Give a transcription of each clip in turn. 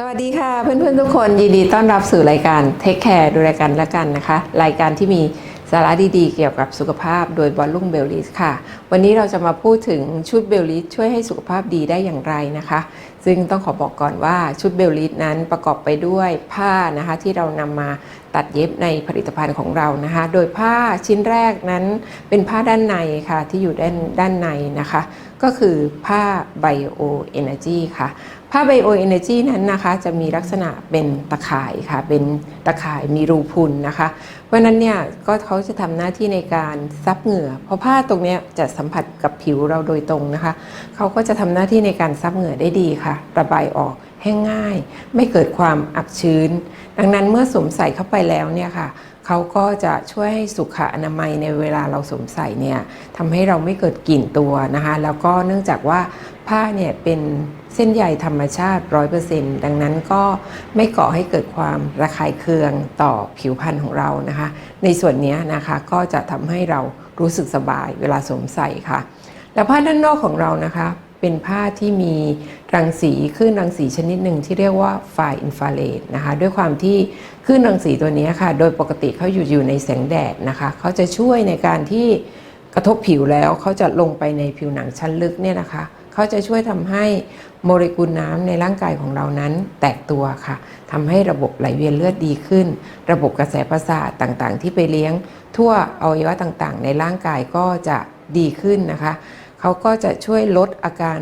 สวัสดีค่ะเพื่อนๆทุกคนยินดีต้อนรับสู่รายการเทคแคร์ดูรายการละกันนะคะ รายการที่มีสาระดีๆ เกี่ยวกับสุขภาพโดยบอลลุ่งเบลลิสค่ะ วันนี้เราจะมาพูดถึงชุดเบลลิสช่วยให้สุขภาพดีได้อย่างไรนะคะ ซึ่งต้องขอบอกก่อนว่าชุดเบลลิสนั้นประกอบไปด้วยผ้านะคะที่เรานำมา ตัดเย็บในผลิตภัณฑ์ของเรานะคะ โดยผ้าชิ้นแรกนั้นเป็นผ้าด้านในค่ะที่อยู่ด้านด้านในนะคะ ก็คือผ้า Bio Energy ค่ะผ้า Bio Energy นั้นนะคะจะมีลักษณะเป็นตะข่ายค่ะเป็นตะข่ายมีรูพุนนะคะ เพราะนั้นเนี่ยก็เขาจะทำหน้าที่ในการซับเหงื่อ เพราะผ้าตรงนี้จะสัมผัสกับผิวเราโดยตรงนะคะ เขาก็จะทำหน้าที่ในการซับเหงื่อได้ดีค่ะ ระบายออกแห้งง่าย ไม่เกิดความอับชื้น ดังนั้นเมื่อสวมใส่เข้าไปแล้วเนี่ยค่ะเขาก็จะช่วยให้สุขอนามัยในเวลาเราสวมใส่เนี่ยทำให้เราไม่เกิดกลิ่นตัวนะคะ แล้วก็เนื่องจากว่าผ้าเนี่ยเป็นเส้นใยธรรมชาติ 100%ดังนั้นก็ไม่ก่อให้เกิดความระคายเคืองต่อผิวพรรณของเรานะคะ ในส่วนนี้นะคะก็จะทำให้เรารู้สึกสบายเวลาสวมใส่ค่ะ แล้วผ้าด้านนอกของเรานะคะ เป็นผ้าที่มีรังสีคลื่นรังสีชนิดหนึ่งที่เรียกว่าไฟอินฟราเรดนะคะด้วยความที่คลื่นรังสีตัวนี้ค่ะ โดยปกติเขาอยู่อยู่ในแสงแดดนะคะเขาจะช่วยในการที่กระทบผิวแล้วเขาจะลงไปในผิวหนังชั้นลึกเนี่ยนะคะเขาจะช่วยทำให้โมเลกุลน้ำในร่างกายของเรานั้นแตกตัวค่ะทำให้ระบบไหลเวียนเลือดดีขึ้น ระบบกระแสประสาทต่างๆ ที่ไปเลี้ยงทั่วอวัยวะต่างๆ ในร่างกายก็จะดีขึ้นนะคะ เขาก็จะช่วยลดอาการ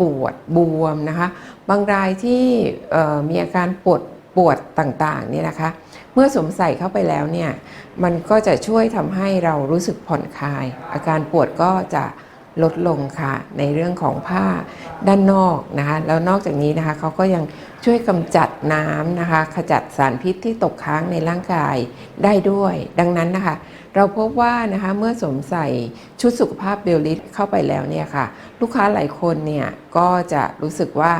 ปวดบวมนะคะ บางรายที่มีอาการปวดปวดต่างๆเนี่ยนะคะ เมื่อสวมใส่เข้าไปแล้วเนี่ยมันก็จะช่วยทำให้เรารู้สึกผ่อนคลาย อาการปวดก็จะ ลดลงค่ะในเรื่องของผ้าด้านนอกนะคะแล้วนอกจากนี้นะคะเขาก็ยังช่วยกำจัดน้ำนะคะขจัดสารพิษที่ตกค้างในร่างกายได้ด้วย ดังนั้นนะคะเราพบว่านะคะเมื่อสวมใส่ชุดสุขภาพเบลลิสเข้าไปแล้วเนี่ยค่ะลูกค้าหลายคนเนี่ยก็จะรู้สึกว่า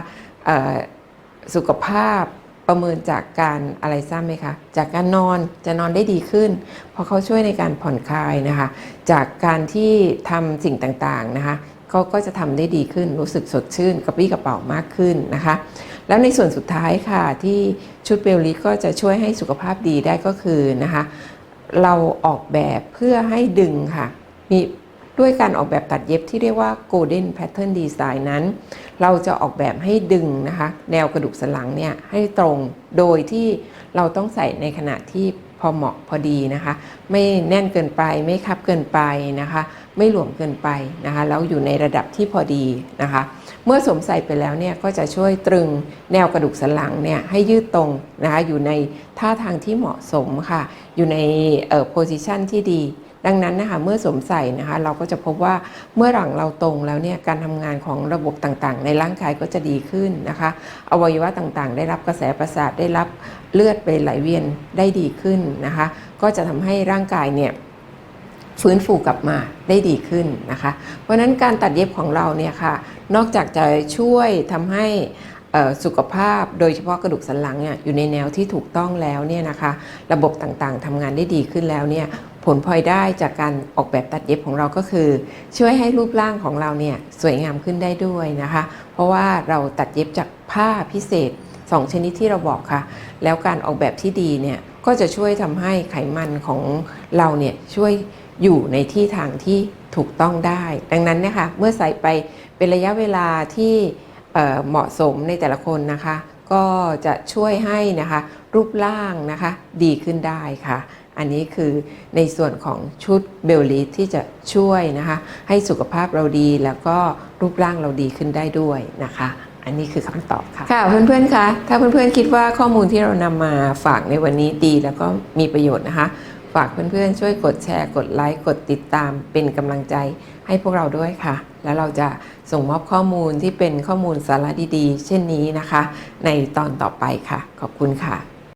สุขภาพ ประเมินจากการอะไรทราบไหมคะ จากการนอนจะนอนได้ดีขึ้น เพราะเขาช่วยในการผ่อนคลายนะคะ จากการที่ทำสิ่งต่างๆนะคะเขาก็จะทำได้ดีขึ้นรู้สึกสดชื่นกระปรี้กระเป๋ามากขึ้นนะคะ แล้วในส่วนสุดท้ายค่ะที่ชุดเบลลิก็จะช่วยให้สุขภาพดีได้ก็คือนะคะ เราออกแบบเพื่อให้ดึงค่ะมี ด้วยการออกแบบตัดเย็บที่เรียกว่า Golden Pattern Design นั้น เราจะออกแบบให้ดึงนะคะแนวกระดูกสันหลังเนี่ยให้ตรงโดยที่เราต้องใส่ในขณะที่พอเหมาะพอดีนะคะ ไม่แน่นเกินไปไม่คับเกินไปนะคะ ไม่หลวมเกินไปนะคะแล้วอยู่ในระดับที่พอดีนะคะ เมื่อสวมใส่ไปแล้วเนี่ยก็จะช่วยตรึงแนวกระดูกสันหลังเนี่ยให้ยืดตรงนะคะอยู่ในท่าทางที่เหมาะสมค่ะ อยู่ในเอ่อโพซิชันที่ดี ดังนั้นนะคะเมื่อสวมใส่นะคะเราก็จะพบว่าเมื่อหลังเราตรงแล้วเนี่ยการทำงานของระบบต่างๆ ในร่างกายก็จะดีขึ้นนะคะ อวัยวะต่างๆ ได้รับกระแสประสาทได้รับเลือดไปไหลเวียนได้ดีขึ้นนะคะ ก็จะทำให้ร่างกายเนี่ยฟื้นฟูกลับมาได้ดีขึ้นนะคะ เพราะฉะนั้นการตัดเย็บของเราเนี่ยค่ะนอกจากจะช่วยทำให้ สุขภาพโดยเฉพาะกระดูกสันหลังอยู่ในแนวที่ถูกต้องแล้วเนี่ยนะคะ ระบบต่างๆทำงานได้ดีขึ้นแล้วเนี่ยผลพลอยได้จากการออกแบบตัดเย็บของเราก็คือ ช่วยให้รูปร่างของเราเนี่ยสวยงามขึ้นได้ด้วยนะคะ เพราะว่าเราตัดเย็บจากผ้าพิเศษ 2 ชนิดที่เราบอกค่ะ แล้วการออกแบบที่ดีเนี่ยก็จะช่วยทำให้ไขมันของเราเนี่ยช่วยอยู่ในที่ทางที่ถูกต้องได้ ดังนั้นนี่ยค่ะเมื่อใส่ไปเป็นระยะเวลาที่ เหมาะสมในแต่ละคนนะคะ ก็จะช่วยให้นะคะรูปร่างนะคะดีขึ้นได้ค่ะ อันนี้คือในส่วนของชุดเบลลิสที่จะช่วยนะคะให้สุขภาพเราดีแล้วก็รูปร่างเราดีขึ้นได้ด้วยนะคะอันนี้คือคำตอบค่ะ ค่ะเพื่อนๆคะถ้าเพื่อนๆคิดว่าข้อมูลที่เรานำมาฝากในวันนี้ดีแล้วก็มีประโยชน์นะคะ ฝากเพื่อนๆ ช่วยกดแชร์ กดไลค์ กดติดตาม เป็นกำลังใจให้พวกเราด้วยค่ะ แล้วเราจะส่งมอบข้อมูลที่เป็นข้อมูลสาระดีๆ เช่นนี้นะคะ ในตอนต่อไปค่ะ ขอบคุณค่ะ